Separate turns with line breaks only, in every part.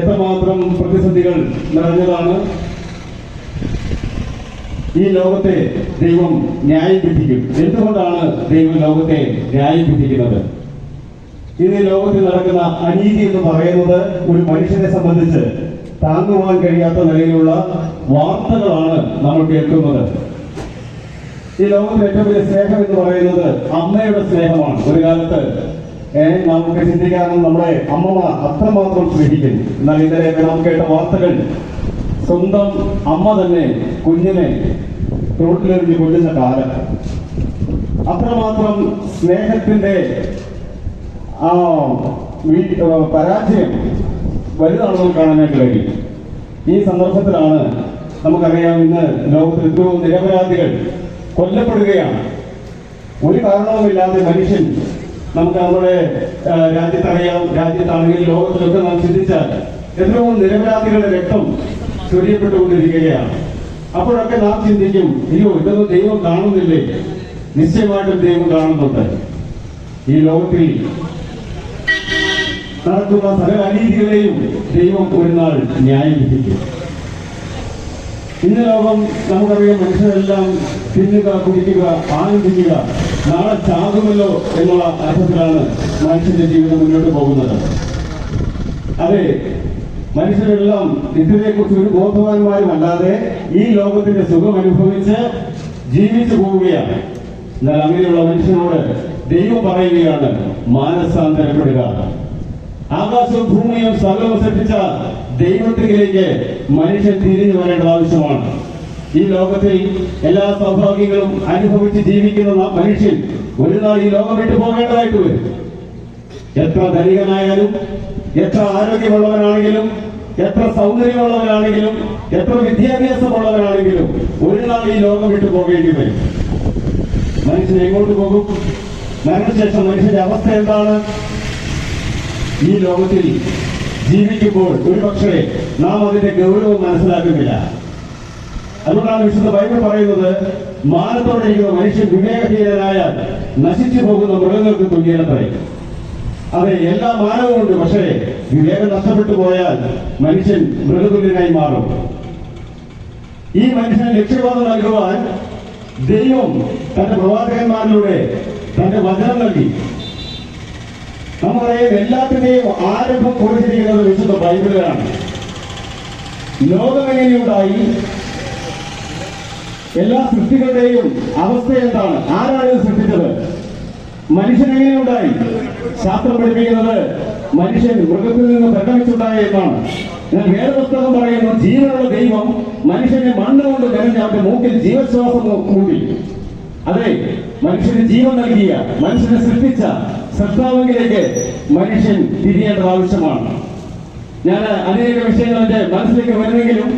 എത്രമാത്രം പ്രതിസന്ധികൾ നിറഞ്ഞതാണ്. ഈ ലോകത്തെ ദൈവം ന്യായം വിധിക്കും. എന്തുകൊണ്ടാണ് ദൈവം ലോകത്തെ ന്യായം വിധിക്കുന്നത്? ഇന്ന് ലോകത്തിൽ നടക്കുന്ന അനീതി എന്ന് പറയുന്നത് ഒരു മനുഷ്യനെ സംബന്ധിച്ച് താങ്ങുവാൻ കഴിയാത്ത നിലയിലുള്ള വാർത്തകളാണ് നമ്മൾ കേൾക്കുന്നത്. ഈ ലോകത്തിൽ ഏറ്റവും വലിയ സ്നേഹം എന്ന് പറയുന്നത് അമ്മയുടെ സ്നേഹമാണ്. ഒരു കാലത്ത് നമുക്ക് ചിന്തിക്കാനും നമ്മുടെ അമ്മമാർ അത്രമാത്രം സ്നേഹിക്കുന്നു. എന്നാൽ ഇന്നലെ നാം കേട്ട വാർത്തകൾ സ്വന്തം അമ്മ തന്നെ കുഞ്ഞിനെ തോട്ടിലെറിഞ്ഞ് കൊല്ലുന്ന കാലം. അത്രമാത്രം സ്നേഹത്തിന്റെ ആ പരാജയം വലുതാണെന്ന് കാണാനായിട്ട് കഴിയും. ഈ സന്ദർഭത്തിലാണ് നമുക്കറിയാം ഇന്ന് ലോകത്തിൽ എത്രയോ നിരപരാധികൾ കൊല്ലപ്പെടുകയാണ്. ഒരു കാരണവുമില്ലാതെ മനുഷ്യൻ നമുക്ക് നമ്മുടെ രാജ്യത്തറിയാം രാജ്യത്താണെങ്കിൽ ലോകത്തിലൊക്കെ നാം ചിന്തിച്ചാൽ എത്രയോ നിരപരാധികളുടെ രക്തം ചൊരിയപ്പെട്ടുകൊണ്ടിരിക്കുകയാണ്. അപ്പോഴൊക്കെ നാം ചിന്തിക്കും അയ്യോ ഇതൊന്നും ദൈവം കാണുന്നില്ലേ? നിശ്ചയമായിട്ടും ദൈവം കാണുന്നുണ്ട്. ഈ ലോകത്തിൽ നടക്കുന്ന സകല അനീതികളെയും ദൈവം ഒരു നാൾ ന്യായം വിധിക്കും. ഇന്ന് ലോകം നമുക്കറിയാം മനുഷ്യരെല്ലാം തിന്നുക കുടിക്കുക ആനന്ദിക്കുക നാളെ ചാകുമല്ലോ എന്നുള്ള അർത്ഥത്തിലാണ് മനുഷ്യന്റെ ജീവിതം മുന്നോട്ട് പോകുന്നത്. അതെ മനുഷ്യരെല്ലാം ഇതിനെക്കുറിച്ച് ഒരു ബോധവാന്മാരും അല്ലാതെ ഈ ലോകത്തിന്റെ സുഖം അനുഭവിച്ച് ജീവിച്ചു പോവുകയാണ്. എന്നാൽ അങ്ങനെയുള്ള മനുഷ്യനോട് ദൈവം പറയുകയാണ് മാനസാന്തരപ്പെടുക. ആകാശവും ഭൂമിയും സകലവും സൃഷ്ടിച്ച ദൈവത്തിലേക്ക് മനുഷ്യൻ തിരിഞ്ഞു വരേണ്ട ആവശ്യമാണ്. ഈ ലോകത്തിൽ എല്ലാ സൗഭാഗ്യങ്ങളും അനുഭവിച്ച് ജീവിക്കുന്ന മനുഷ്യൻ ഒരു നാൾ ഈ ലോകം വിട്ടു പോകേണ്ടതായിട്ട് വരും. എത്ര ധനികനായാലും എത്ര ആരോഗ്യമുള്ളവനാണെങ്കിലും എത്ര സൗന്ദര്യമുള്ളവനാണെങ്കിലും എത്ര വിദ്യാഭ്യാസമുള്ളവനാണെങ്കിലും ഒരു നാൾ ഈ ലോകം വിട്ടു പോകേണ്ടി വരും. മനുഷ്യൻ എങ്ങോട്ട് പോകും? മരണശേഷം മനുഷ്യന്റെ അവസ്ഥ എന്താണ്? ഈ ലോകത്തിൽ ജീവിക്കുമ്പോൾ ഒരുപക്ഷെ നാം അതിന്റെ ഗൗരവം മനസ്സിലാക്കുന്നില്ല. അതുകൊണ്ടാണ് വിശുദ്ധ ബൈബിൾ പറയുന്നത് മാനത്തോടെ ഇരിക്കുന്ന മനുഷ്യൻ വിവേകഹീനനായാൽ നശിച്ചു പോകുന്ന മൃഗങ്ങൾക്ക് തുല്യനത്രേ അതെ എല്ലാ മാനവുമുണ്ട് പക്ഷേ വിവേകം നഷ്ടപ്പെട്ടു പോയാൽ മനുഷ്യൻ മൃഗതുല്യനായി മാറും. ഈ മനുഷ്യന് ലക്ഷ്യബോധം നൽകുവാൻ ദൈവം തന്റെ പ്രവാചകന്മാരിലൂടെ തന്റെ വചനം നൽകി. നമുക്കറിയാം എല്ലാത്തിന്റെയും ആരംഭം കുറിച്ചിരിക്കുന്നത് വിശുദ്ധ ബൈബിളിലാണ്. ലോകം എങ്ങനെയുണ്ടായി എല്ലാ സൃഷ്ടികളുടെയും അവസ്ഥ എന്താണ്? ആരാണ് സൃഷ്ടിച്ചത്? മനുഷ്യൻ എങ്ങനെയുണ്ടായി? ശാസ്ത്രം പഠിപ്പിക്കുന്നത് മനുഷ്യൻ മൃഗത്തിൽ നിന്ന് പരിണമിച്ചുണ്ടായ എന്നാണ് എന്നാൽ വേദപുസ്തകം പറയുന്നു ജീവനുള്ള ദൈവം മനുഷ്യനെ മണ്ണ് കൊണ്ട് കരഞ്ഞ് അവന്റെ മൂക്കിൽ ജീവശ്വാസം കൂടി. അതെ മനുഷ്യന് ജീവൻ നൽകിയ മനുഷ്യനെ സൃഷ്ടിച്ച സൃഷ്ടാവെങ്കിലേക്ക് മനുഷ്യൻ തിരിയേണ്ടത് ആവശ്യമാണ്. ഞാൻ അനേക വിഷയങ്ങൾ എന്റെ മനസ്സിലേക്ക് വരുമെങ്കിലും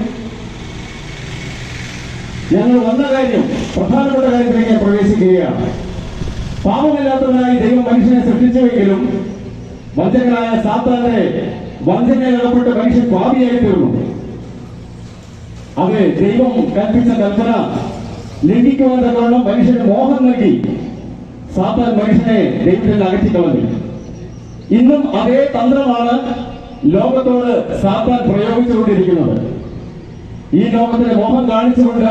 ഞങ്ങൾ വന്ന കാര്യം പ്രധാനപ്പെട്ട കാര്യത്തിലേക്ക് പ്രവേശിക്കുകയാണ്. പാപമില്ലാത്തവനായി ദൈവം മനുഷ്യനെ സൃഷ്ടിച്ചുവെങ്കിലും വഞ്ചകനായ സാത്താനെ വഞ്ചനയിൽ അകപ്പെട്ട് മനുഷ്യൻ പാപിയായി തീർന്നു. അത് ദൈവം കൽപ്പിച്ച കൽപ്പന ലംഘിക്കുവാൻ തക്കവണ്ണം മനുഷ്യന് മോഹം നൽകി. സാത്താൻ മനുഷ്യനെ ദൈവത്തിൽ നിന്ന് അകറ്റിക്കളഞ്ഞു. ഇന്നും അതേ തന്ത്രമാണ് ലോകത്തോട് സാത്താൻ പ്രയോഗിച്ചുകൊണ്ടിരിക്കുന്നത്. ഈ ലോകത്തിന്റെ മോഹം കാണിച്ചുകൊണ്ട്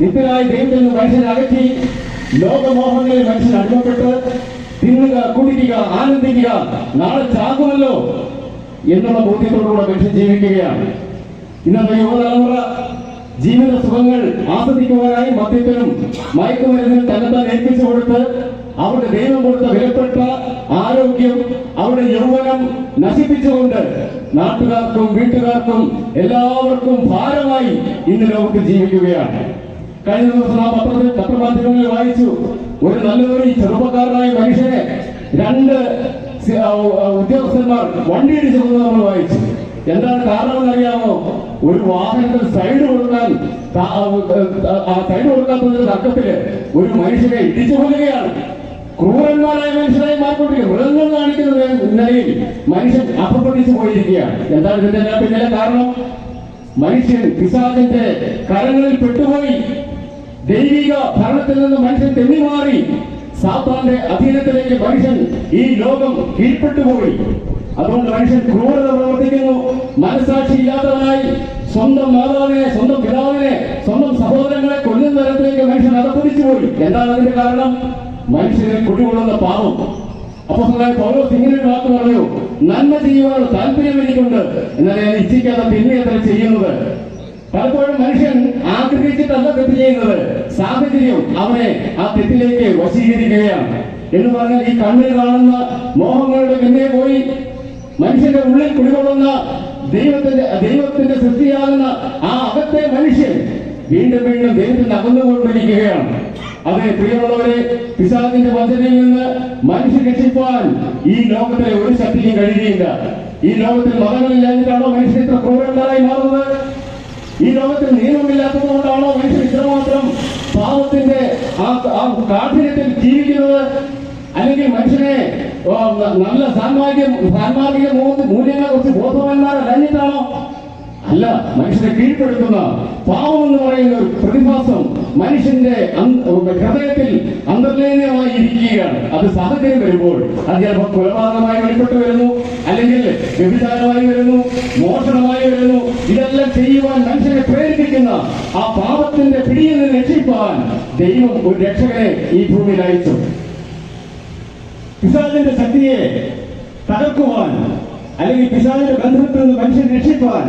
നിത്യനായി ദൈവത്തിൽ നിന്ന് മനുഷ്യനെ അകറ്റി ലോകമോഹങ്ങളിൽ മനുഷ്യൻ അടിമപ്പെട്ട് തിന്നുക കുടിക്കുക ആനന്ദിക്കുക നാളെ ചാകുമല്ലോ എന്നുള്ള ബോധ്യത്തോടുകൂടെ മനുഷ്യൻ ജീവിക്കുകയാണ്. ഇന്നത്തെ യുവതലമുറ ജീവിത സുഖങ്ങൾ ആസ്വദിക്കുവാനായി മദ്യത്തിനും മയക്കുമരുന്നിനും തന്നെത്താൻ ഏൽപ്പിച്ചു കൊടുത്ത് അവരുടെ ദൈവം കൊടുത്ത വിലപ്പെട്ട ആരോഗ്യം അവരുടെ യൗവനം നശിപ്പിച്ചുകൊണ്ട് നാട്ടുകാർക്കും വീട്ടുകാർക്കും എല്ലാവർക്കും ഭാരമായി ഇന്ന് ലോകത്ത് ജീവിക്കുകയാണ്. കഴിഞ്ഞ ദിവസം ആ പത്രത്തിൽ പത്രമാധ്യമങ്ങളിൽ വായിച്ചു. ഒരു നല്ലൊരു ചെറുപ്പക്കാരനായ മനുഷ്യനെ രണ്ട് ഉദ്യോഗസ്ഥന്മാർ വണ്ടി ഇടിച്ചു നമ്മൾ വായിച്ചു. എന്താണ് കാരണം അറിയാമോ ഒരു വാഹനത്തിൽ സൈഡ് കൊടുക്കാൻ ആ, സൈഡ് കൊടുക്കാത്തതിന്റെ തർക്കത്തിൽ ഒരു മനുഷ്യനെ ഇടിച്ചു കൊല്ലുകയാണ്. ക്രൂരന്മാരായ മനുഷ്യരായി മാറിക്കൊണ്ടിരിക്കുക. മൃഗങ്ങൾ കാണിക്കുന്ന നിലയിൽ മനുഷ്യൻ അപ്പപ്പെട്ടിച്ചു പോയിരിക്കുകയാണ്. എന്താണ് ഇതിന്റെ പിന്നിലെ കാരണം? മനുഷ്യൻ പിശാചിന്റെ കരങ്ങളിൽ പെട്ടുപോയി. ദൈവിക ഭരണത്തിൽ നിന്ന് മനുഷ്യൻ തെന്നിമാറി. സാത്താന്റെ അധീനത്തിലേക്ക് മനുഷ്യൻ ഈ ലോകം കീഴ്പ്പെട്ടുപോയി. അതുകൊണ്ട് മനുഷ്യൻ ക്രൂരത പ്രവർത്തിക്കുന്നു. മനസാക്ഷി ഇല്ലാത്തവനായി സ്വന്തം മാതാവിനെ സ്വന്തം പിതാവിനെ സ്വന്തം സഹോദരങ്ങളെ കൊല്ലുന്ന തരത്തിലേക്ക് മനുഷ്യൻ അതപ്പതിച്ചു പോയി. എന്താണ് അതിന്റെ കാരണം? മനുഷ്യനെ കുടികൊള്ളുന്ന പാവം. അപ്പൊ പൗലോസ് ഇങ്ങനെ വാക്ക് പറഞ്ഞു നന്മ ചെയ്യുവാനുള്ള താല്പര്യം എനിക്കുണ്ട്. എന്നാൽ ഞാൻ ഇച്ഛിക്കാതെ പിന്നെ ചെയ്യുന്നത്. പലപ്പോഴും മനുഷ്യൻ ആഗ്രഹിച്ചിട്ടല്ല തെറ്റ് ചെയ്യുന്നത്. സാഹചര്യം അവനെ ആ തെറ്റിലേക്ക് വശീകരിക്കുകയാണ്. എന്ന് പറഞ്ഞാൽ ഈ കണ്ണിൽ കാണുന്ന മോഹങ്ങളുടെ പിന്നെ പോയി മനുഷ്യന്റെ ഉള്ളിൽ കുടികൊള്ളുന്ന ദൈവത്തിന്റെ ദൈവത്തിന്റെ സൃഷ്ടിയാകുന്ന ആ അകത്തെ മനുഷ്യൻ വീണ്ടും വീണ്ടും ദൈവത്തിൽ അകന്നുകൊണ്ടിരിക്കുകയാണ്. അതെ പ്രിയമുള്ളവരെ പിശാദിന്റെ വചനയിൽ നിന്ന് മനുഷ്യ രക്ഷിപ്പാൻ ഈ ലോകത്തിലെ ഒരു ശക്തിക്കും കഴിയുകയില്ല. ഈ ലോകത്തിൽ മതങ്ങളില്ലാഞ്ഞിട്ടാണോ മനുഷ്യൻ ഇത്ര ക്രൂരന്മാരായി മാറുന്നത്? ഈ ലോകത്തിൽ നിയമമില്ലാത്തത് കൊണ്ടാണോ മനുഷ്യൻ ഇത്രമാത്രം പാപത്തിന്റെ ആ കാഠിന്യത്തിൽ ജീവിക്കുന്നത്? അല്ലെങ്കിൽ മനുഷ്യനെ നല്ല സാൻമാർഗിക സാൻമാർഗിക മൂല്യങ്ങളെ കുറിച്ച് ബോധവാന്മാരല്ലാഞ്ഞിട്ടാണോ അല്ല മനുഷ്യനെ കീഴ്പ്പെടുത്തുന്ന പാവം എന്ന് പറയുന്ന ഒരു പ്രതിഭാസം മനുഷ്യന്റെ ഹൃദയത്തിൽ അന്തർലീനമായി ഇരിക്കുകയാണ് അത് സാഹചര്യം വരുമ്പോൾ അത് ചിലപ്പോൾ കൊലപാതകമായി വെളിപ്പെട്ട് വരുന്നു അല്ലെങ്കിൽ വ്യഭിചാരമായി വരുന്നു മോഷണമായി വരുന്നു. ഇതെല്ലാം ചെയ്യുവാൻ മനുഷ്യനെ പ്രേരിപ്പിക്കുന്ന ആ പാപത്തിന്റെ പിടിയിൽ നിന്ന് രക്ഷിപ്പാൻ ദൈവം ഒരു രക്ഷകനെ ഈ ഭൂമിയിൽ അയച്ചു. പിശാചിന്റെ ശക്തിയെ തകർക്കുവാൻ അല്ലെങ്കിൽ പിശാചിന്റെ ബന്ധത്തിൽ നിന്ന് മനുഷ്യനെ രക്ഷിക്കുവാൻ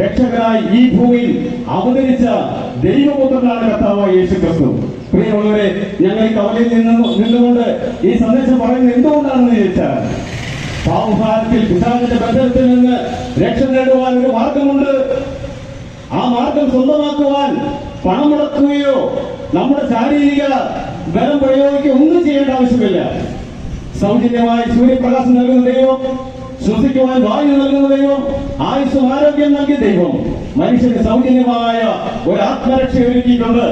രക്ഷകനായി ഈ ഭൂമിയിൽ അവതരിച്ച ദൈവപുത്രനാണ് കർത്താവായ യേശു ക്രിസ്തു പ്രിയമുള്ളവരെ ഞങ്ങൾ ഈ കവലയിൽ നിന്ന് നിന്നുകൊണ്ട് ഈ സന്ദേശം പറയുന്നത് എന്തുകൊണ്ടാണെന്ന് ചോദിച്ചാൽ പാവഭാരത്തിൽ പിശാചിന്റെ ബന്ധത്തിൽ നിന്ന് രക്ഷ നേടുവാൻ ഒരു മാർഗമുണ്ട്. ആ മാർഗം സ്വന്തമാക്കുവാൻ പണം മുടക്കുകയോ നമ്മുടെ ശാരീരിക ബലം പ്രയോഗിക്കുകയോ ഒന്നും ചെയ്യേണ്ട ആവശ്യമില്ല. സൗജന്യമായി സൂര്യപ്രകാശം നൽകുന്ന ദൈവം ശ്വസിക്കുവാൻ വായു നൽകുന്ന ദൈവം ആയുസ്സും ആരോഗ്യം നൽകിയ ദൈവം മനുഷ്യന് സൗജന്യമായ ഒരു ആത്മരക്ഷ ഒരുക്കിയിട്ടുണ്ട്.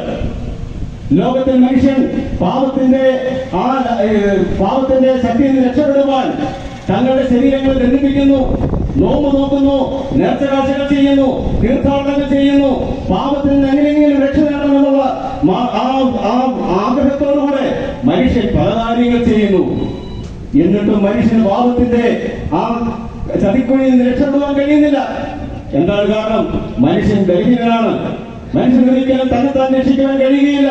ലോകത്തിൽ മനുഷ്യൻ പാപത്തിന്റെ ആ പാപത്തിന്റെ ശക്തിയിൽ രക്ഷപ്പെടുവാൻ തങ്ങളുടെ ശരീരങ്ങൾ ബന്ധിപ്പിക്കുന്നു നോമ്പ് നോക്കുന്നു നേർച്ചകാഴ്ചകൾ ചെയ്യുന്നു തീർത്ഥാടനങ്ങൾ ചെയ്യുന്നു പാപത്തിൽ നിന്ന് എങ്ങനെയെങ്കിലും രക്ഷ നേടണമെന്നുള്ള മാ- ആ ആ ആഗ്രഹത്തോടുകൂടെ മനുഷ്യൻ പല കാര്യങ്ങൾ ചെയ്യുന്നു എന്നിട്ടും മനുഷ്യൻ പാപത്തിന്റെ ആ ചതിക്കുഴിയിൽ നിന്ന് രക്ഷപ്പെടുവാൻ കഴിയുന്നില്ല. എന്താണ് കാരണം? മനുഷ്യൻ ബലഹീനനാണ്. മനുഷ്യൻ ഒരിക്കലും തന്നെ താൻ രക്ഷിക്കുവാൻ കഴിയുകയില്ല.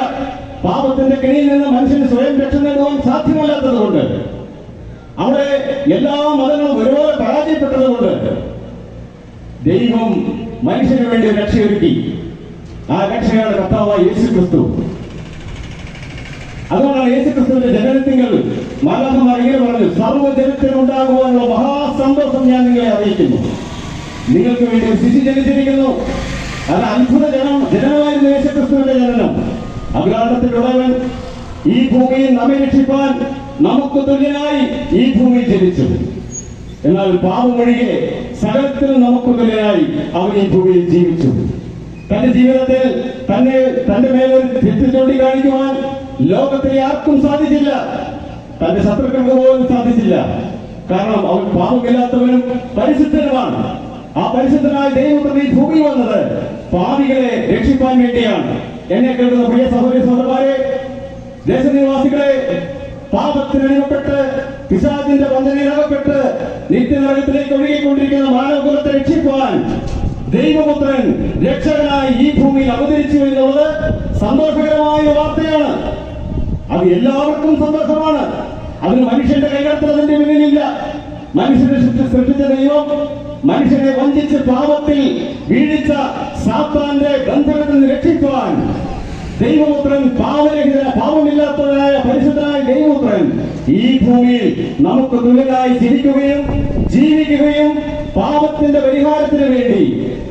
പാപത്തിന്റെ കെണിയിൽ നിന്ന് മനുഷ്യന് സ്വയം രക്ഷ നേടുവാൻ സാധ്യമല്ലാത്തത് കൊണ്ട് അവിടെ എല്ലാ മതങ്ങളും ഒരുപോലെ പരാജയപ്പെട്ടത് കൊണ്ട് ദൈവം മനുഷ്യന് വേണ്ടി രക്ഷയൊരുക്കി. ആ രക്ഷയാണ് കർത്താവായ യേശു ക്രിസ്തു അതുകൊണ്ടാണ് യേശു ക്രിസ്തുവിന്റെ ജനനത്തിങ്കൽ. മാലാഹമാർ ഇങ്ങനെ പറഞ്ഞു സർവജനത്തിനും ഉണ്ടാകുവാനുള്ള മഹാസന്തോഷം ഞാൻ നിങ്ങളെ അറിയിക്കുന്നു. നിങ്ങൾക്ക് വേണ്ടി ശിശു ജനിച്ചിരിക്കുന്നു. അത് അത്ഭുത ജനം ജനനമായിരുന്നു യേശു ക്രിസ്തുവിന്റെ ജനനം അഭിലാഷത്തിലുള്ളവൻ ഈ ഭൂമിയിൽ നമ്മെ രക്ഷിപ്പാൻ നമുക്ക് തുല്യനായി ഈ ഭൂമി ജനിച്ചു. എന്നാൽ പാപം ഒഴികെ സകലത്തിലും നമുക്ക് തുല്യനായി അവൻ ഈ ഭൂമിയിൽ ജീവിച്ചു. തന്റെ ജീവിതത്തിൽ തന്നെ തന്റെ മേലൊരു തെറ്റ് ചൂണ്ടി കാണിക്കുവാൻ ലോകത്തിലെ ആർക്കും സാധിച്ചില്ല. തന്റെ ശത്രുക്കൾക്ക് പോലും സാധിച്ചില്ല. കാരണം അവൻ പാപമില്ലാത്തവനും പരിശുദ്ധനുമാണ്. ആ പരിശുദ്ധനായ ദൈവം ഈ ഭൂമി വന്നത് പാപികളെ രക്ഷിക്കാൻ വേണ്ടിയാണ്. എന്നെ കേൾക്കുന്ന പ്രിയ സഹോദരി സഹോദരന്മാരെ ദേശനിവാസികളെ പാപത്തിനടിമപ്പെട്ട് പിശാചിന്റെ വഞ്ചനയിലകപ്പെട്ട് നിത്യനരകത്തിലേക്ക് ഒഴുകിക്കൊണ്ടിരിക്കുന്ന മാനവകുലത്തെ രക്ഷിക്കുവാൻ ദൈവപുത്രൻ രക്ഷകനായി ഈ ഭൂമിയിൽ അവതരിച്ചു എന്നുള്ളത് സന്തോഷകരമായ വാർത്തയാണ്. അത് എല്ലാവർക്കും സന്തോഷമാണ്. അതിന് മനുഷ്യന്റെ കൈകടത്തൽ അതിന്റെ പിന്നിലില്ല. മനുഷ്യനെ സൃഷ്ടി- സൃഷ്ടിച്ച ദൈവം മനുഷ്യനെ വഞ്ചിച്ച് പാപത്തിൽ വീഴിച്ച സാത്താന്റെ ബന്ധനത്തിൽ രക്ഷിക്കുവാൻ ദൈവപുത്രൻ പാവരഹിത പാപമില്ലാത്തവനായ പരിശുദ്ധനായ ദൈവപുത്രൻ ഈ ഭൂമിയിൽ നമുക്ക് തുല്യനായി ജീവിക്കുകയും ജീവിക്കുകയും പാപത്തിന്റെ പരിഹാരത്തിന് വേണ്ടി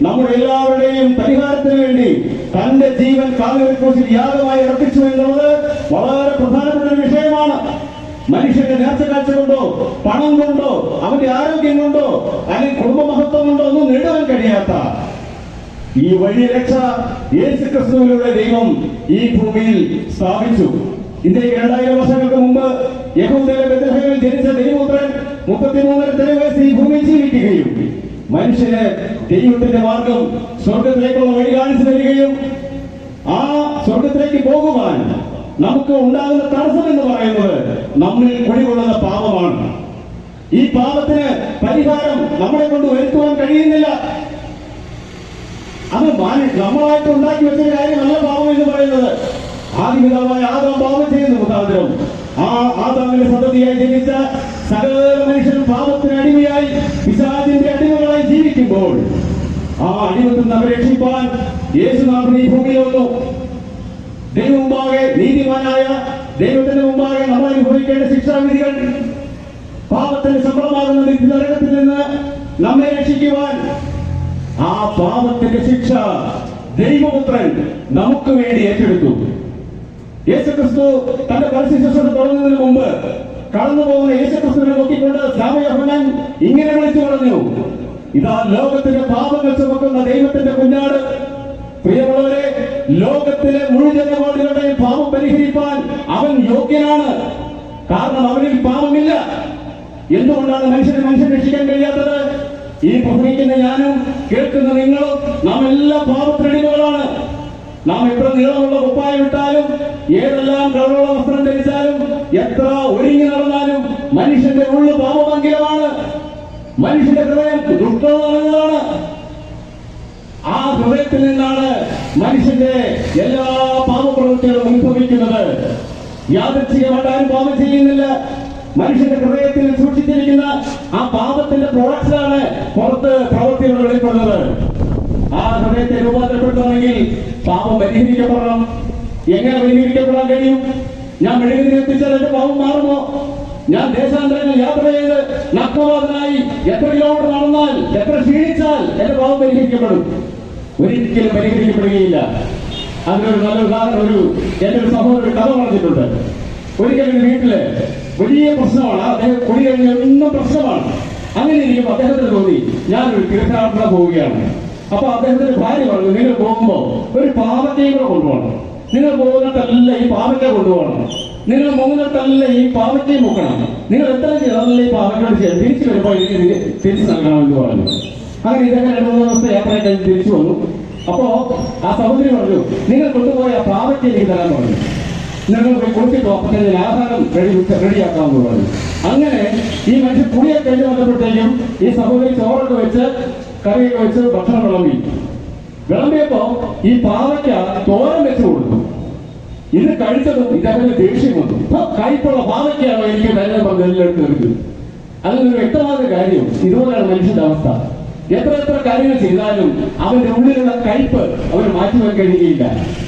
നമ്മുടെ എല്ലാവരുടെയും പരിഹാരത്തിന് വേണ്ടി തന്റെ ജീവൻ കാലവെക്കുറിച്ച് യാഗമായി അർപ്പിച്ചു എന്നുള്ളത് വളരെ പ്രധാനപ്പെട്ട വിഷയമാണ്. മനുഷ്യന്റെ നേർച്ച കാഴ്ച കൊണ്ടോ പണം കൊണ്ടോ അവന്റെ ആരോഗ്യം കൊണ്ടോ അല്ലെങ്കിൽ കുടുംബ മഹത്വം കൊണ്ടോ ഒന്നും നേടുവാൻ കഴിയാത്ത ഈ വലിയ രക്ഷ യേശു ക്രിസ്തുവിലൂടെ ദൈവം ഈ ഭൂമിയിൽ സ്ഥാപിച്ചു. ഇന്ത്യയ്ക്ക് രണ്ടായിരം വർഷങ്ങൾക്ക് മുമ്പ് ബethlehem-ൽ ജനിച്ച ദൈവപുത്രൻ മുപ്പത്തിമൂന്നര വയസ്സ് ഈ ഭൂമിയിൽ ജീവിക്കുകയും മനുഷ്യന് ദൈവത്തിന്റെ മാർഗം സ്വർഗത്തിലേക്കുള്ള വഴി കാണിച്ചു തരികയും ആ സ്വർഗത്തിലേക്ക് പോകുവാൻ നമുക്ക് ഉണ്ടാകുന്ന തടസ്സം എന്ന് പറയുന്നത് നമ്മിൽ കുടികൊള്ളുന്ന പാപമാണ്. ഈ പാപത്തിന് പരിഹാരം നമ്മളെ കൊണ്ട് വരുത്തുവാൻ കഴിയുന്നില്ല. അത് നമ്മളായിട്ട് ഉണ്ടാക്കി വെച്ച കാര്യമല്ല പാപം എന്ന് പറയുന്നത്. ആദിപിതാവായ ആദാം പാപം മുഖാന്തരം. ആ ആദാമിന്റെ സന്തതിയായി ജനിച്ച സകല മനുഷ്യൻ പാപത്തിന് അടിമയായി പിശാചിന്റെ അടിമകളായി ജീവിക്കുമ്പോൾ ആ അടിമത്തിൽ നിന്ന് രക്ഷിപ്പാൻ യേശുനാഥൻ ഈ ഭൂമിയിൽ വന്നു. ദൈവം മുമ്പാകെ നീതിമാനായ ദൈവത്തിന്റെ മുമ്പാകെ നമ്മൾ അനുഭവിക്കേണ്ട ശിക്ഷാവിധികൾ പാപത്തിന് ശമ്പളമാകുന്ന നരകത്തിൽ നിന്ന് നമ്മെ രക്ഷിക്കുവാൻ ആ പാപത്തിന്റെ ശിക്ഷ ദൈവപുത്രൻ നമുക്ക് വേണ്ടി ഏറ്റെടുത്തു. യേശുക്രിസ്തു തന്റെ പരസ്യശുശ്രൂഷ തുടങ്ങുന്നതിന് മുമ്പ് കടന്നു പോകുന്ന യേശുക്രിസ്തുവിനെ നോക്കിക്കൊണ്ട് സ്നാമയോഹനൻ ഇങ്ങനെ വിളിച്ചു പറഞ്ഞു ഇതാ ലോകത്തിന്റെ പാപങ്ങൾ ചുമക്കുന്ന ദൈവത്തിന്റെ കുഞ്ഞാട്. പ്രിയമുള്ളവരെ ലോകത്തിലെ മുഴുവൻ ജനകോടികളുടെയും പാപം പരിഹരിപ്പാൻ അവൻ യോഗ്യനാണ്. കാരണം അവനിൽ പാപമില്ല. എന്തുകൊണ്ടാണ് മനുഷ്യനെ മനുഷ്യൻ രക്ഷിക്കാൻ കഴിയാത്തത്? ഈ പ്രസംഗിക്കുന്ന ഞാനും കേൾക്കുന്ന നിങ്ങളും നാം എല്ലാ പാപത്തിനടിമകളാണ് നാം എത്ര നീളമുള്ള കുപ്പായം ഇട്ടാലും ഏതെല്ലാം കളറുള്ള വസ്ത്രം ധരിച്ചാലും എത്ര ഒരുങ്ങി നടന്നാലും മനുഷ്യന്റെ ഉള്ളു പാപമംഗിലമാണ്. മനുഷ്യന്റെ ഹൃദയം ദുഷ്ടമാണ് ആ ഹൃദയത്തിൽ നിന്നാണ് മനുഷ്യന്റെ എല്ലാ പാപപ്രവൃത്തികളും ഉത്ഭവിക്കുന്നത്. യാദൃച്ഛികമായിട്ട് ആരും പാപം ചെയ്യുന്നില്ല. മനുഷ്യന്റെ ഹൃദയത്തിൽ സൂക്ഷിച്ചിരിക്കുന്ന ആ പാപത്തിന്റെ പ്രൊഡക്ട്സാണ് പുറത്ത് പ്രവൃത്തികൾ വെളിപ്പെടുന്നത്. ആ ഹൃദയത്തെ രൂപാന്തരപ്പെടുത്തണമെങ്കിൽ പാപം പരിഹരിക്കപ്പെടണം. എങ്ങനെ പരിഹരിക്കപ്പെടാൻ കഴിയും? ഞാൻ മെഴുകുതിരി എത്തിച്ചാൽ എന്റെ പാപം മാറുമോ? ഞാൻ ദേശാന്തരങ്ങൾ യാത്ര ചെയ്ത് നഗ്നവാദനായി എത്ര കിലോമീറ്റർ നടന്നാൽ എത്ര ക്ഷീണിച്ചാൽ എന്റെ പാപം പരിഹരിക്കപ്പെടും? ഒരിക്കലും പരിഹരിക്കപ്പെടുകയില്ല. അതിനൊരു നല്ല ഉദാഹരണം ഒരു എന്റെ ഒരു സഹോദരൻ കഥ പറഞ്ഞിട്ടുണ്ട്. ഒരിക്കലും ഒരു വീട്ടിൽ വലിയ പ്രശ്നമാണ്. അദ്ദേഹം കുടി കഴിഞ്ഞാൽ ഇന്നും പ്രശ്നമാണ്. അങ്ങനെ ഇരിക്കുമ്പോൾ അദ്ദേഹത്തിന് തോന്നി ഞാനൊരു തീർത്ഥാടന പോവുകയാണ്. അപ്പൊ അദ്ദേഹത്തിന്റെ ഭാര്യ പറഞ്ഞു നിങ്ങൾ പോകുമ്പോ ഒരു പാവത്തെ കൂടെ കൊണ്ടുപോകണം. നിങ്ങൾ പോകുന്നതല്ല ഈ പാവത്തെ കൊണ്ടുപോകണം. നിങ്ങൾ മൂന്നിട്ടല്ല ഈ പാവത്തെ മുക്കണം. നിങ്ങൾ എത്ര ചെയ്തല്ല ഈ പാവയ്ക്കോട് ചെയ്യാം തിരിച്ചു വരുമ്പോൾ എനിക്ക് തിരിച്ചു നൽകണമെന്ന് പറഞ്ഞു. അങ്ങനെ ഇതൊക്കെ രണ്ടു മൂന്ന് ദിവസത്തെ യാത്ര കഴിഞ്ഞ് തിരിച്ചു വന്നു. അപ്പോ ആ സഹോദരി പറഞ്ഞു നിങ്ങൾ കൊണ്ടുപോയ പാവത്തെ എനിക്ക് തരാൻ പറഞ്ഞു. നിങ്ങൾ കൊടുത്തിട്ടോ? അപ്പം ഞാൻ ആഹാരം റെഡി റെഡിയാക്കാമെന്ന് പറഞ്ഞു അങ്ങനെ ഈ മനുഷ്യൻ കുളിയൊക്കെ കഴിഞ്ഞ് വന്നപ്പോഴത്തേക്കും ഈ സഹോദരി ചോറൊക്കെ വെച്ച് കറിയൊക്കെ വെച്ച് ഭക്ഷണം വിളമ്പി. വിളമ്പിയപ്പോ ഈ പാവയ്ക്ക തോരൻ വെച്ച് കൊടുത്തു. ഇത് കഴിച്ചതും ഇദ്ദേഹത്തിന് ദേഷ്യം വന്നു. ഇപ്പൊ കയ്പുള്ള പാവയ്ക്കാണോ എനിക്ക് നല്ല പറഞ്ഞ് എല്ലാം എടുത്ത് അതിനൊരു വ്യക്തമായ കാര്യം ഇതുപോലെയാണ് മനുഷ്യന്റെ അവസ്ഥ. എത്ര എത്ര കാര്യങ്ങൾ ചെയ്താലും അവന്റെ ഉള്ളിലുള്ള കയ്പ് അവന് മാറ്റുവാൻ കഴിയുകയില്ല.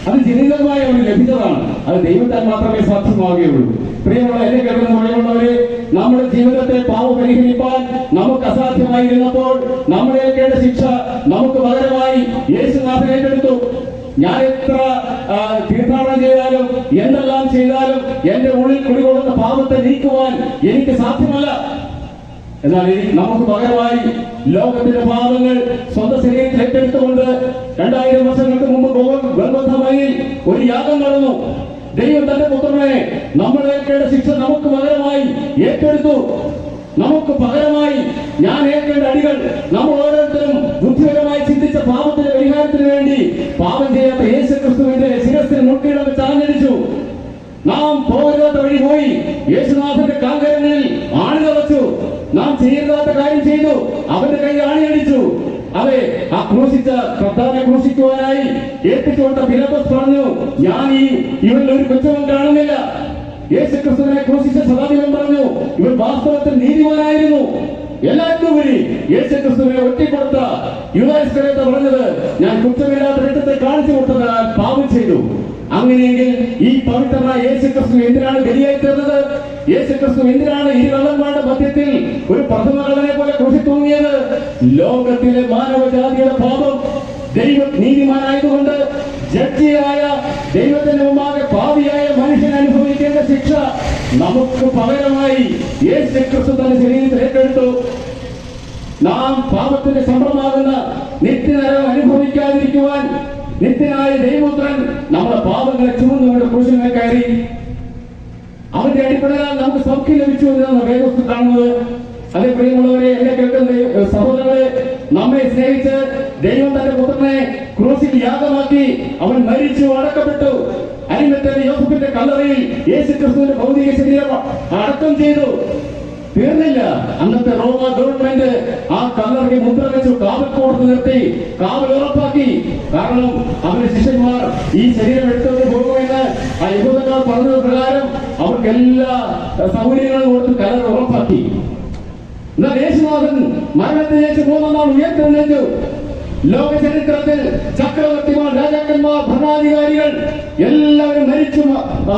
അത് ജനിതകമായി അവന് ലഭിച്ചതാണ്. അത് ദൈവത്താൽ മാത്രമേ സാധ്യമാവുകയുള്ളൂ. പ്രിയമുള്ള എന്നെ കേൾക്കുന്ന മുഴുവനുള്ളവരെ നമ്മുടെ ജീവിതത്തെ പാവ പരിഹരിപ്പാൻ നമുക്ക് അസാധ്യമായിരുന്നപ്പോൾ നമ്മൾ ഏൽക്കേണ്ട ശിക്ഷ നമുക്ക് പകരമായി യേശുനാഥൻ ഏറ്റെടുത്തു. ഞാൻ എത്ര തീർത്ഥാടനം ചെയ്താലും എന്തെല്ലാം ചെയ്താലും എന്റെ ഉള്ളിൽ കുടികൊള്ളുന്ന പാപത്തെ നീക്കുവാൻ എനിക്ക് സാധ്യമല്ല. എന്നാൽ ഇനി നമുക്ക് പകരമായി ലോകത്തിന്റെ പാപങ്ങൾ സ്വന്തം ശരീരത്തിൽ ഏറ്റെടുത്തുകൊണ്ട് രണ്ടായിരം വർഷങ്ങൾക്ക് മുമ്പ് ഗർഭമായി ഒരു യാഗം നടന്നു. ദൈവം തന്റെ പുത്രനെ നമ്മൾ ഏൽക്കേണ്ട ശിക്ഷ നമുക്ക് പകരമായി ഏറ്റെടുത്തു. നമുക്ക് പകരമായി ഞാൻ ഏൽക്കേണ്ട അടികൾ നമ്മൾ ഓരോരുത്തരും ബുദ്ധിപരമായി ചിന്തിച്ച പാപത്തിന്റെ പരിഹാരത്തിന് വേണ്ടി പാപം ചെയ്യാത്ത യേശു ക്രിസ്തുവിന്റെ ശിരസിന് മുൻകീടം ചാഞ്ഞടിച്ചു. നാം പോകരുതാത്ത വഴി പോയി. യേശുനാഥന്റെ കാങ്കരങ്ങളിൽ ആണി തറച്ചു നാം ചെയ്യരുതാത്ത കാര്യം ചെയ്തു. അവന്റെ കൈ ആണിയടിച്ചു അതെ ആ ക്രൂശിച്ച കർത്താവിനെ ക്രൂശിക്കുവാനായി ഏൽപ്പിച്ചുകൊണ്ട പിലപ്പസ് പറഞ്ഞു ഞാൻ ഈ ഇവരിൽ ഒരു കുറ്റവും കാണുന്നില്ല. യേശു ക്രിസ്തുവിനെ ക്രൂശിച്ച സദാധിപൻ പറഞ്ഞു ഇവൻ വാസ്തവത്തിൽ നീതിമാനായിരുന്നു. എല്ലാറ്റുപരി യേശു ക്രിസ്തുവിനെ ഒറ്റിക്കൊടുത്ത യുവാസ്കരത്തെ പറഞ്ഞത് ഞാൻ കുറ്റമില്ലാത്ത രക്തത്തെ കാണിച്ചു കൊടുത്തതിനാൽ പാപം ചെയ്തു. അങ്ങനെയെങ്കിൽ ഈ പവിത്രനായ യേശു ക്രിസ്തു എന്തിനാണ് ബലിയായി തീർന്നത് യേശു ക്രിസ്തു എന്തിനാണ് ഈ കള്ളന്മാരുടെ മധ്യത്തിൽ ഒരു പ്രഥമ കള്ളനെ പോലെ കുറിച്ച് തൂങ്ങിയത് ലോകത്തിലെ മാനവജാതിയുടെ പാപം ദൈവം നീതിമാനായതുകൊണ്ട് ജഡ്ജിയായ ദൈവത്തിന്റെ മുമ്പാകെ പാവിയായ മനുഷ്യൻ അനുഭവിക്കേണ്ട ശിക്ഷ നമുക്ക് പകരമായി യേശു ക്രിസ്തു തന്റെ ശരീരത്തിൽ ഏറ്റെടുത്തു. നാം പാപത്തിന്റെ സമ്പ്രമാകുന്ന നിത്യനരം അനുഭവിക്കാതിരിക്കുവാൻ നിത്യനായ ദൈവപുത്രൻ നമ്മുടെ പാപങ്ങളെ ചുമന്നുകൊണ്ട് ക്രൂശിന്മേൽ കയറി. അവന്റെ അടിപ്പടയാൽ നമുക്ക് സൗഖ്യം ലഭിച്ചു എന്നാണ് വേദോസ്തു കാണുന്നത്. അതെ പ്രിയമുള്ളവരെ എന്നെ കേൾക്കുന്ന സഹോദരങ്ങളെ നമ്മെ സ്നേഹിച്ച് ദൈവം തന്റെ പുത്രനെ ക്രൂസിൽ യാഗമാക്കി അവൻ മരിച്ചു അടക്കപ്പെട്ടു. അരിമത്തന്റെ യോസഫിന്റെ കല്ലറയിൽ യേശു ക്രിസ്തുവിന്റെ ഭൗതിക ശരീരം അടക്കം ചെയ്തു. തീർന്നില്ല. അന്നത്തെ റോമ ഗവൺമെന്റ് വെച്ചു കാവൽ കോടതി നിർത്തി. കാവൽ ഉറപ്പാക്കി. കാരണം അവരുടെ ശിഷ്യന്മാർ ഈ ശരീരം എടുത്തുകൊണ്ട് പോകുമെന്ന് ആ യഹൂദന്മാർ പറഞ്ഞത് പ്രകാരം അവർക്ക് എല്ലാ സൗകര്യങ്ങളും കൊടുത്ത് കലർ ഉറപ്പാക്കി. എന്നാൽ യേശുനാഥൻ മരണത്തിന് ശേഷം മൂന്നാം നാൾ ഉയർത്തെഴുന്നേറ്റു. ലോക ചരിത്രത്തിൽ ചക്രവർത്തിമാർ രാജാക്കന്മാർ ഭരണാധികാരികൾ എല്ലാവരും മരിച്ചു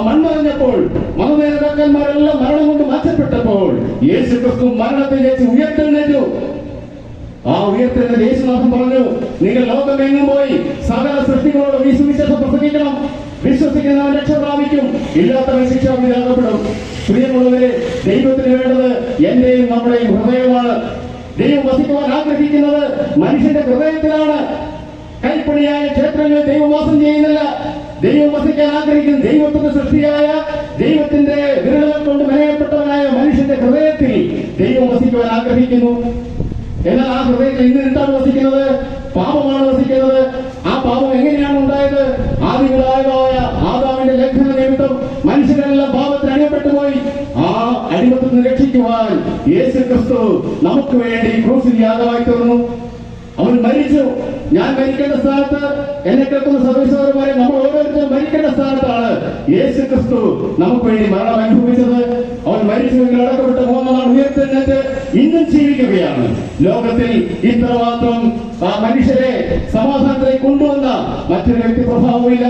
മൺമറഞ്ഞപ്പോൾ മതനേതാക്കന്മാരെല്ലാം മരണം കൊണ്ട് മാറ്റപ്പെട്ടപ്പോൾ യേശു ക്രിസ്തു മരണത്തെ ജയിച്ച് ആ ഉയർത്തുന്ന യേശുനാഥൻ പറഞ്ഞു നിങ്ങൾ ലോകമെങ്ങും പോയി സകല സൃഷ്ടികളോടും ഈ സുവിശേഷം പ്രസംഗിക്കണം. വിശ്വസിക്കുന്നവൻ രക്ഷ പ്രാപിക്കും. ഇല്ലാത്തവൻ ശിക്ഷാവിധാകപ്പെടും പ്രിയമുള്ളവരെ ദൈവത്തിന് വേണ്ടത് എന്റെയും നമ്മുടെയും ഹൃദയമാണ്. ദൈവം വസിക്കുവാൻ ആഗ്രഹിക്കുന്നത് മനുഷ്യന്റെ ഹൃദയത്തിലാണ്. കൈപ്പണിയായ ക്ഷേത്രങ്ങളിൽ ദൈവവാസം ചെയ്യുന്നില്ല. ദൈവം വസിക്കാൻ ആഗ്രഹിക്കുന്ന ദൈവത്തിന്റെ സൃഷ്ടിയായ ദൈവത്തിന്റെ വിരലുകൾ കൊണ്ട് മെനയപ്പെട്ടവനായ മനുഷ്യന്റെ ഹൃദയത്തിൽ ദൈവം വസിക്കുവാൻ ആഗ്രഹിക്കുന്നു. എന്നാൽ ആ ഹൃദയത്തിൽ ഇന്ന് എന്താണ് വസിക്കുന്നത്? പാപമാണ് വസിക്കുന്നത്. ആ പാപം എങ്ങനെയാണ് ഉണ്ടായത്? ആദികളായ ആദാമിന്റെ ലംഘന നിമിത്തം മനുഷ്യരെല്ലാം പാപത്തിന് അടിമപ്പെട്ടു പോയി. ആ അടിമത്തിൽ നിന്ന് രക്ഷിക്കുവാൻ യേശു ക്രിസ്തു നമുക്ക് വേണ്ടി ക്രൂസിൽ യാഗമായി തീർന്നു. അവൻ മരിച്ചു. ഞാൻ മരിക്കേണ്ട സ്ഥാനത്ത് എന്നെ കേൾക്കുന്ന സദസ്യന്മാരെ നമ്മൾ ഓരോരുത്തരും മരിക്കേണ്ട സ്ഥാനത്താണ് യേശു ക്രിസ്തു നമുക്ക് വേണ്ടി മരണം അനുഭവിച്ചത്. അവൻ മരിച്ചുവെങ്കിൽ അടക്കപ്പെട്ട പോകുന്നതാണ് ഉയർത്തെഴുന്നേറ്റ് ഇന്നും ജീവിക്കുകയാണ്. ലോകത്തിൽ ഇത്രമാത്രം ആ മനുഷ്യരെ സമാധാനത്തിലേക്ക് കൊണ്ടുവന്ന മറ്റൊരു വ്യക്തി പ്രഭാവമില്ല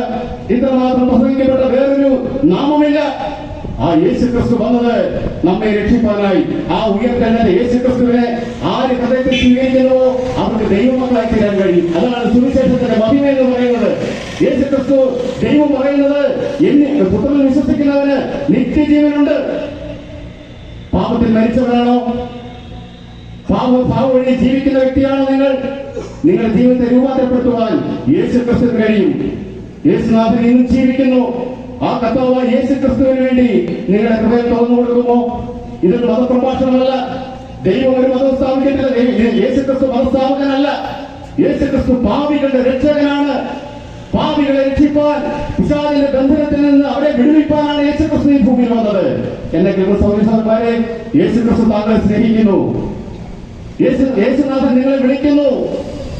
ഇത്രമാത്രം പ്രസംഗിക്കപ്പെട്ട വേറൊരു നാമമില്ല ആ യേശു ക്രിസ്തു വന്നത് നമ്മെ രക്ഷിപ്പാനായി. ആ ഉയർത്തെഴുന്നേറ്റ യേശു ക്രിസ്തുവിനെ ആര് ഹൃദയത്തിൽ സ്വീകരിക്കുന്നുവോ അവർക്ക് ദൈവമക്കളായി തീരാൻ കഴിയും. അതാണ് സുവിശേഷത്തിന്റെ മഹിമ എന്ന് പറയുന്നത്. യേശു ക്രിസ്തു ദൈവം പറയുന്നത് എന്നെ പുത്രനിൽ വിശ്വസിക്കുന്നവന് നിത്യജീവനുണ്ട്. പാപത്തിൽ മരിച്ചവരാണോ? പാപ പാവ വഴി ജീവിക്കുന്ന വ്യക്തിയാണോ നിങ്ങൾ? നിങ്ങളുടെ ജീവിതത്തെ രൂപാന്തരപ്പെടുത്തുവാൻ യേശു ക്രിസ്തു കഴിയും. യേശുനാഥൻ ഇന്ന് ജീവിക്കുന്നു. ആ കർത്താവ് യേശു ക്രിസ്തുവിന് വേണ്ടി നിങ്ങളുടെ ഹൃദയം തുറന്നു കൊടുക്കുമോ ഇതൊരു മതപ്രഭാഷണമല്ല. ദൈവം ഒരു മതം സ്ഥാപിക്കത്തില്ല യേശു ക്രിസ്തു മതസ്ഥാപകനല്ല. യേശു ക്രിസ്തു പാപികളുടെ രക്ഷകനാണ്. പാപികളെ രക്ഷിപ്പാൻ പിശാചിന്റെ ബന്ധനത്തിൽ നിന്ന് അവരെ വിടുവിപ്പാനാണ് യേശു ക്രിസ്തു ഈ ഭൂമിയിൽ വന്നത് എന്റെ സൗരന്മാരെ യേശു ക്രിസ്തു താങ്കളെ സ്നേഹിക്കുന്നു യേശു യേശുനാഥൻ നിങ്ങളെ വിളിക്കുന്നു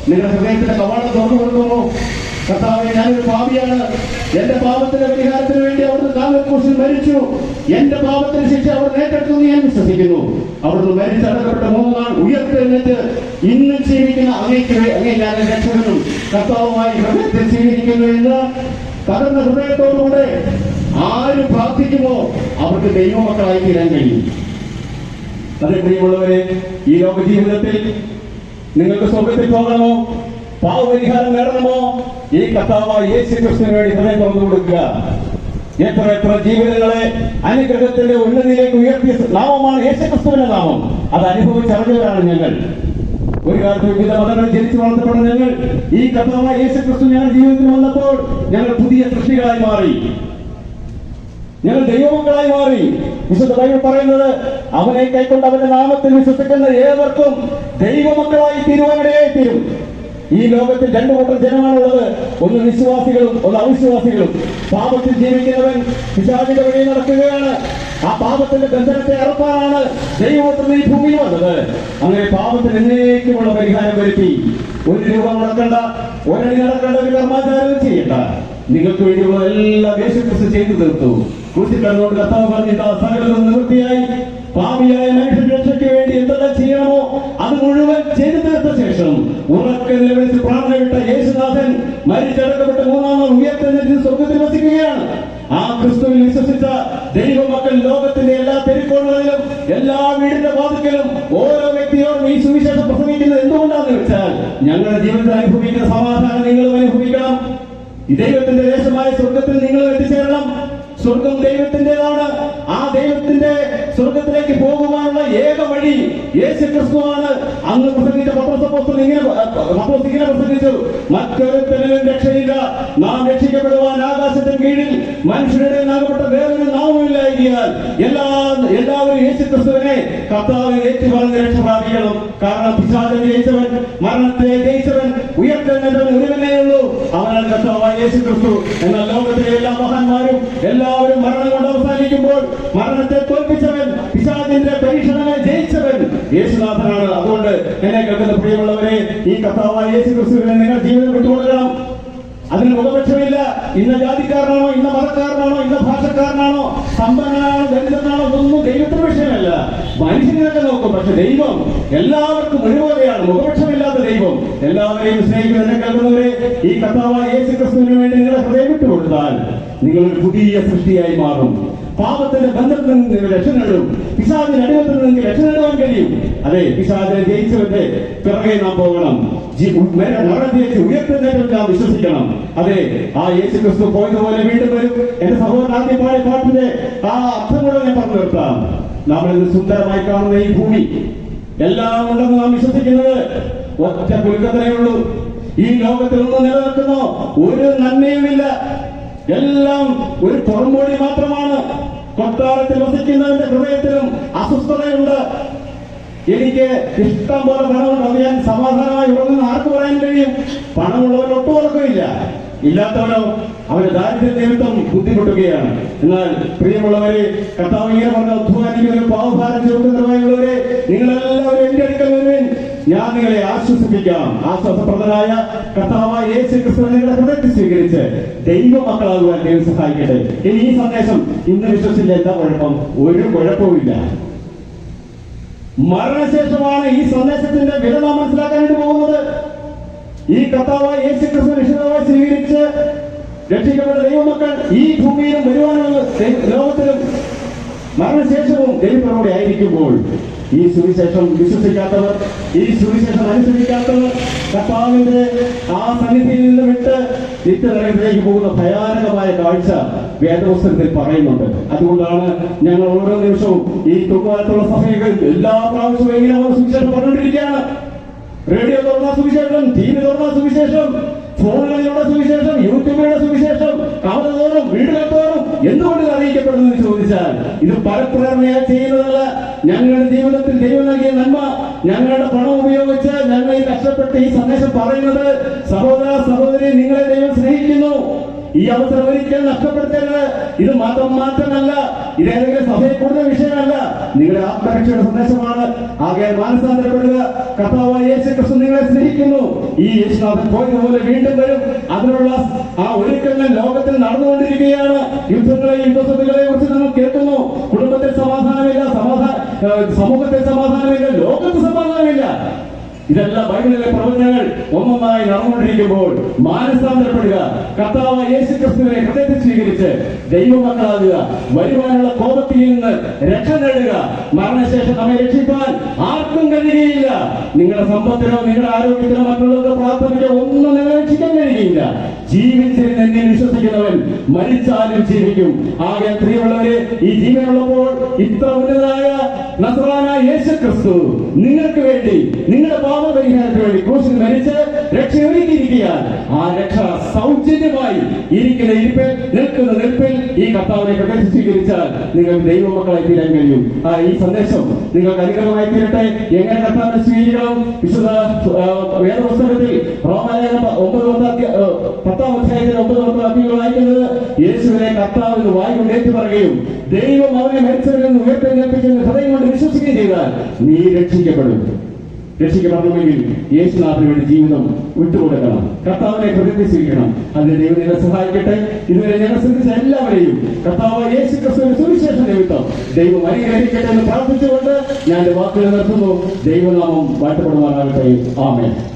നിങ്ങളുടെ ഹൃദയത്തിന്റെ കവാടം തുറന്നു കൊടുക്കുന്നു കർത്താവെ ഞാനൊരു പാപിയാണ്. എന്റെ പാപത്തിന്റെ പരിഹാരത്തിന് വേണ്ടി അവിടുന്ന് കാലക്കൂശിൽ മരിച്ചു. എന്റെ പാപത്തിന് ശിക്ഷ അവർ ഏറ്റെടുത്തു ഞാൻ വിശ്വസിക്കുന്നു. അവിടുന്ന് മരിച്ചടക്കപ്പെട്ട മൂന്നാൾ നാൾ ഉയർത്തെഴുന്നേറ്റ് ഇന്നും ജീവിക്കുന്ന അങ്ങേക്ക് അങ്ങേ ഞാൻ രക്ഷകനും കർത്താവുമായി ഹൃദയത്തിൽ സ്വീകരിക്കുന്നു എന്ന് തകർന്ന ഹൃദയത്തോടുകൂടെ ആര് പ്രാർത്ഥിക്കുമോ? അവർക്ക് ദൈവമക്കളായി തീരാൻ കഴിയും. അതെ പ്രിയമുള്ളവരെ ഈ ലോക ജീവിതത്തിൽ നിങ്ങൾക്ക് സ്വർഗത്തിൽ പോകണമോ പാവപരിഹാരം നേടണമോ? ഈ കർത്താവായ യേശു വേണ്ടി ഹൃദയം തുറന്നു കൊടുക്കുക. എത്ര എത്ര ജീവിതങ്ങളെ അനുഗ്രഹത്തിന്റെ ഉന്നതിയിലേക്ക് ഉയർത്തിയ നാമമാണ് യേശുക്രിസ്തുവിന്റെ നാമം. അത് അനുഭവിച്ചറിഞ്ഞവരാണ് ഞങ്ങൾ. ഒരു കാലത്ത് വിവിധ മതങ്ങളിൽ ജനിച്ചു വളർത്തപ്പെട്ട ഞങ്ങൾ. ഈ കഥാവായ യേശുക്രിസ്തു ഞങ്ങളുടെ ജീവിതത്തിൽ വന്നപ്പോൾ ഞങ്ങൾ പുതിയ സൃഷ്ടികളായി മാറി. ഞങ്ങൾ ദൈവമക്കളായി മാറി. വിശുദ്ധ ബൈബിൾ പറയുന്നത് അവനെ കൈക്കൊണ്ട് അവന്റെ നാമത്തിൽ വിശ്വസിക്കുന്ന ഏവർക്കും ദൈവമക്കളായി തീരുവാനിടയായി തീരും ഈ ലോകത്തിൽ രണ്ടു കൂട്ടം ജനമാണുള്ളത്. ഒന്ന് വിശ്വാസികളും ഒന്ന് അവിശ്വാസികളും. പാപത്തിൽ ജീവിക്കുന്നവൻ പിശാചിന്റെ വഴി നടക്കുകയാണ്. ആ പാപത്തിന്റെ ബന്ധനത്തെ അറുപ്പാനാണ് ദൈവത്തിന് ഈ ഭൂമിയിൽ വന്നത്. അങ്ങനെ പാപത്തിന് എന്നേക്കുമുള്ള പരിഹാരം വരുത്തി. ഒരു രൂപ നടക്കേണ്ട ഒരടി നടക്കേണ്ട ഒരു കർമാചാരവും ചെയ്യണ്ട. നിങ്ങൾക്ക് വേണ്ടിയുള്ള എല്ലാ യേശുക്രിസ്തു ചെയ്തു തീർത്തു. കുറിച്ച് കണ്ടുകൊണ്ട് കർത്താവ് പറഞ്ഞിട്ട് ആ സകലതും നിവൃത്തിയായി. പാപിയായ മനുഷ്യ രക്ഷയ്ക്ക് വേണ്ടി എന്തെല്ലാം ചെയ്യണമോ അത് മുഴുവൻ ചെയ്തു തീർത്ത ശേഷം ഉറക്കെ നിലവിളിച്ച് പ്രാർത്ഥന വിട്ട യേശുനാഥൻ മരിച്ചടക്കപ്പെട്ട മൂന്നാം നാൾ ഉയർത്തെഴുന്നേറ്റ് സ്വർഗത്തിൽ വസിക്കുകയാണ്. ആ ക്രിസ്തുവിൽ വിശ്വസിച്ച ദൈവമക്കൾ ലോകത്തിന്റെ എല്ലാ തെരുക്കോണുകളിലും എല്ലാ വീടിന്റെ വാതിക്കലും ഓരോ വ്യക്തിയോടും ഈ സുവിശേഷം പ്രസംഗിക്കുന്നത് എന്തുകൊണ്ടാന്ന് വെച്ചാൽ ഞങ്ങളുടെ ജീവിതത്തിൽ അനുഭവിക്കുന്ന സമാധാനം നിങ്ങളും അനുഭവിക്കണം. ദൈവത്തിന്റെ ദേശമായ സ്വർഗത്തിൽ നിങ്ങളും എത്തിച്ചേരണം. സ്വർഗം ദൈവത്തിന്റേതാണ് ആ ദൈവത്തിന്റെ സ്വർഗത്തിലേക്ക് പോകുവാനുള്ള ഏക വഴി യേശു ക്രിസ്തുവാണ് അന്ന് പ്രസംഗിച്ച പത്രസപ്പോസ്റ്റൽ ഇങ്ങനെ ഇങ്ങനെ പ്രസംഗിച്ചു. മറ്റൊരുത്തനും രക്ഷയില്ല. നാം രക്ഷിക്കപ്പെടുവാൻ ആകാശത്തിന് കീഴിൽ മനുഷ്യരുടെ വേറൊരു നാമമില്ല നൽകിയാൽ എല്ലാ എല്ലാവരും യേശു ക്രിസ്തുവിനെ കർത്താവ് ഏറ്റു പറഞ്ഞ് രക്ഷ പ്രാപിക്കണം കാരണം പിശാചൻ ജയിച്ചവൻ മരണത്തെ ജയിച്ചവൻ ഉയർത്തെഴുന്നേറ്റവൻ ഒരുവനേ അവനാണ് കർത്താവായ യേശു ക്രിസ്തു എന്നാൽ ലോകത്തിലെ എല്ലാ മഹാന്മാരും എല്ലാവരും മരണം കൊണ്ട് അവസാനിക്കുമ്പോൾ മരണത്തെ തോൽപ്പിച്ചവൻ പിശാചിന്റെ പരീക്ഷണങ്ങളെ ജയിച്ചവൻ യേശുനാഥനാണ്. അതുകൊണ്ട് എന്നെ കേൾക്കുന്ന പ്രിയമുള്ളവരെ ഈ കർത്താവായ യേശു ക്രിസ്തുവിനെ നിങ്ങൾ ജീവിതം വിട്ടുകൊടുക്കണം. അതിന് മുഖപക്ഷമില്ല. ഇന്ന ജാതിക്കാരനാണോ ഇന്ന മതക്കാരനാണോ ഇന്ന ഭാഷക്കാരനാണോ സമ്പന്നനാണോ ദരിദ്രനാണോ ഇതൊന്നും ദൈവത്തിന് വിഷയമല്ല. മനുഷ്യനെ നോക്കും പക്ഷെ ദൈവം എല്ലാവർക്കും ഒരുപോലെയാണ്. മുഖപക്ഷമില്ലാത്ത ദൈവം. എല്ലാവരെയും സ്നേഹിക്കുന്ന കേൾക്കുന്നവരെ ഈ കഥാവായ യേശു ക്രിസ്തുവിന് വേണ്ടി നിങ്ങളെ ഹൃദയം വിട്ടുകൊടുത്താൽ നിങ്ങൾ പുതിയ സൃഷ്ടിയായി മാറും. പാപത്തിന്റെ ബന്ധത്തിൽ നിന്ന് രക്ഷ നേടും. പിശാദിന്റെ അടിമത്തിൽ നിന്ന് രക്ഷ നേടുവാൻ കഴിയും. അതെ പിശാദിനെ ജയിച്ചവന്റെ പിറകെ നാം പോകണം. ജി- മര- മരണം ഉയർത്തുന്നതിൽ നാം വിശ്വസിക്കണം. അതെ ആ യേശു ക്രിസ്തു പോയതുപോലെ വീണ്ടും വരും. എന്റെ സഹോദരൻ ആദ്യം പാട്ടിന്റെ ആ അർത്ഥം കൂടെ ഞാൻ പറഞ്ഞു നിർത്താം. നമ്മൾ സുന്ദരമായി കാണുന്ന ഈ ഭൂമി. എല്ലാം ഉണ്ടെന്ന് നാം വിശ്വസിക്കുന്നത് ഒറ്റ പുൽക്കത്തനേ ഉള്ളൂ. ഈ ലോകത്തിൽ ഒന്നും നിലനിൽക്കുന്നോ ഒരു നന്മയുമില്ല. എല്ലാം ഒരു പുറംമോടി മാത്രമാണ്. കൊട്ടാരത്തിൽ വസിക്കുന്നവന്റെ ഹൃദയത്തിലും അസ്വസ്ഥതയുണ്ട്. എനിക്ക് ഇഷ്ടം പോലെ പണമുണ്ട്. അത് ഞാൻ സമാധാനമായി ഉറങ്ങുന്ന ആർക്ക് പറയാൻ കഴിയും? പണമുള്ളവർ ഒട്ടും ഉറക്കമില്ല ഇല്ലാത്തവനോ അവന്റെ ദാരിദ്ര്യ നിമിത്തം ബുദ്ധിമുട്ടുകയാണ്. എന്നാൽ പ്രിയമുള്ളവരെ കർത്താവ് ഇങ്ങനെ പറഞ്ഞ അധ്വാനിക്കുന്നവരും പാവഭാരം ചുമക്കുന്നവരുള്ളവരെ നിങ്ങളെല്ലാവരും എന്റെ അടുക്കൽ വരുവേൻ. ഞാൻ നിങ്ങളെ ആശ്വസിപ്പിക്കാം. ആശ്വാസപ്രദനായ കർത്താവായ യേശു നിങ്ങളുടെ ഹൃദയത്തിൽ സ്വീകരിച്ച് ദൈവ മക്കളാകുവാൻ ദൈവം സഹായിക്കട്ടെ. ഇനി ഈ സന്ദേശം ഇന്ന് വിശ്വസിച്ചില്ല എന്താ കുഴപ്പം? ഒരു കുഴപ്പവുമില്ല. മരണശേഷമാണ് ഈ സന്ദേശത്തിന്റെ വില നാം മനസ്സിലാക്കാനായിട്ട് പോകുന്നത്. ഈ കർത്താവായ യേശു ക്രിസ്തു രക്ഷിതാവായി സ്വീകരിച്ച് രക്ഷിക്കപ്പെട്ട ദൈവമക്കൾ ഈ ഭൂമിയിലും വരുവാനുള്ള ലോകത്തിലും മരണശേഷവും ദൈവത്തോടെ ആയിരിക്കുമ്പോൾ ഈ സുവിശേഷം വിശ്വസിക്കാത്തവർ ഈ സുവിശേഷം അനുസരിക്കാത്തവർ കർത്താവിന്റെ ആ സന്നിധിയിൽ നിന്ന് വിട്ട് നിത്യനരകത്തിലേക്ക് പോകുന്ന ഭയാനകമായ കാഴ്ച വേദപുസ്തകത്തിൽ പറയുന്നുണ്ട്. അതുകൊണ്ടാണ് ഞങ്ങൾ ഓരോ നിമിഷവും ഈ തുമ്പാലത്തുള്ള സമയങ്ങളിൽ എല്ലാ പ്രാവശ്യവും എങ്ങനെ അവർ സുവിശേഷം പറഞ്ഞുകൊണ്ടിരിക്കുകയാണ്. റേഡിയോ തുറന്ന സുവിശേഷം ടി വി തുറന്ന സുവിശേഷം ഫോണുകളിലുള്ള സുവിശേഷം യൂട്യൂബിലൂടെ സുവിശേഷം കവല തോറും വീടുകൾ തോറും എന്തുകൊണ്ട് അറിയിക്കപ്പെടുന്നു എന്ന് ചോദിച്ചാൽ ഇത് പരപ്രേരണയാ ചെയ്യുന്നതല്ല. ഞങ്ങളുടെ ജീവിതത്തിൽ ദൈവം നൽകിയ നന്മ ഞങ്ങളുടെ പണം ഉപയോഗിച്ച് ഞങ്ങൾ ഈ കഷ്ടപ്പെട്ട് ഈ സന്ദേശം പറയുന്നത് സഹോദര സഹോദരി നിങ്ങളെ ദൈവം സ്നേഹിക്കുന്നു. ഈ അവസരം ഒരിക്കലും നഷ്ടപ്പെടുത്തരുത് ഇത് മാത്രം മാറ്റമല്ല ഇത് ഏതെങ്കിലും സഭയെ കൂടുതൽ വിഷയമല്ല. നിങ്ങളുടെ ആത്മരക്ഷയുടെ സന്ദേശമാണ്. ആകെ മാനസാന്തരപ്പെടുക. കർത്താവായ യേശു ക്രിസ്തു നിങ്ങളെ സ്നേഹിക്കുന്നു. ഈ യേശുനാഥൻ പോയതുപോലെ വീണ്ടും വരും. അതിനുള്ള ആ ഒരുക്കങ്ങൾ ലോകത്തിൽ നടന്നുകൊണ്ടിരിക്കുകയാണ്. യുദ്ധങ്ങളെ യുദ്ധസ്ഥിതികളെ കുറിച്ച് നമ്മൾ കേൾക്കുന്നു. കുടുംബത്തിൽ സമാധാനമില്ല സമാധാന സമൂഹത്തിൽ സമാധാനമില്ല ലോകത്ത് ഇതെല്ലാം ബൈബിളിലെ പ്രവചനങ്ങൾ ഒന്നൊന്നായി നടന്നുകൊണ്ടിരിക്കുമ്പോൾ മാനസാന്തരപ്പെടുക. കർത്താവ് യേശു ക്രിസ്തുവിനെ ഹൃദയത്തിൽ സ്വീകരിച്ച് ദൈവമക്കളാകുക. വരുവാനുള്ള കോപത്തിൽ നിന്ന് രക്ഷ നേടുക. മരണശേഷം നമ്മെ രക്ഷിക്കാൻ ആർക്കും കഴിയുകയില്ല. നിങ്ങളുടെ സമ്പത്തിനോ നിങ്ങളുടെ ആരോഗ്യത്തിനോ മറ്റുള്ളവർക്ക് പ്രാർത്ഥനയ്ക്കോ ഒന്നും നിങ്ങളെ രക്ഷിക്കാൻ കഴിയുകയില്ല. ജീവിച്ചിരുന്ന് എന്നെ വിശ്വസിക്കുന്നവൻ മരിച്ചാലും ജീവിക്കും. ആകെ പ്രിയമുള്ളവരെ ഈ ജീവനുള്ളപ്പോൾ ഇത്ര ഉന്നതനായ നസ്രാനായ യേശു ക്രിസ്തു നിങ്ങൾക്ക് വേണ്ടി നിങ്ങളുടെ പാപപരിഹാരത്തിന് വേണ്ടി ക്രൂശിൽ മരിച്ച് രക്ഷ ഒരുക്കിയിരിക്കുകയാൽ ആ രക്ഷ സൗജന്യമായി ഇരിക്കുന്ന ഇരിപ്പിൽ നിൽക്കുന്ന നിൽപ്പിൽ ഈ കർത്താവിനെ പ്രവേശിച്ച് സ്വീകരിച്ചാൽ നിങ്ങൾ ദൈവമക്കളായി തീരാൻ കഴിയും. ആ ഈ സന്ദേശം നിങ്ങൾക്ക് അനുഗ്രഹമായി തീരട്ടെ. എങ്ങനെ കർത്താവിനെ സ്വീകരിക്കണം? വിശുദ്ധ വേദപുസ്തകത്തിൽ റോമാലേഖനം ഒമ്പത് പത്ത് അധ്യായത്തിൽ ഒമ്പത് പത്ത് വാക്യങ്ങൾ വായിക്കുന്നത് യേശുവിനെ കർത്താവിന് എന്ന് വായി കൊണ്ട് ഏറ്റു പറയുകയും ദൈവം അവനെ മരിച്ചവരിൽ നിന്ന് ഉയർത്തെഴുന്നേൽപ്പിച്ചെന്ന് ഹൃദയം കൊണ്ട് വിശ്വസിക്കുകയും ചെയ്താൽ നീ രക്ഷിക്കപ്പെടും. രക്ഷിക്കപ്പെടണമെങ്കിൽ യേശുനാഥന് വേണ്ടി ജീവിതം വിട്ടുകൊടുക്കണം. കർത്താവിനെ ഹൃദയത്തിൽ അതിന് ദൈവം എന്നെ സഹായിക്കട്ടെ. ഇതുവരെ ഞങ്ങൾ ശ്രദ്ധിച്ച എല്ലാവരെയും കർത്താവ് യേശു ക്രിസ്തുവിന്റെ സുവിശേഷ നിമിത്തം ദൈവം അനുഗ്രഹിക്കട്ടെ എന്ന് പ്രാർത്ഥിച്ചുകൊണ്ട് ഞാൻ വാക്കുകൾ നിർത്തുന്നു. ദൈവനാമം വാഴ്ത്തപ്പെടുമാറാകട്ടെ. ആമേൻ.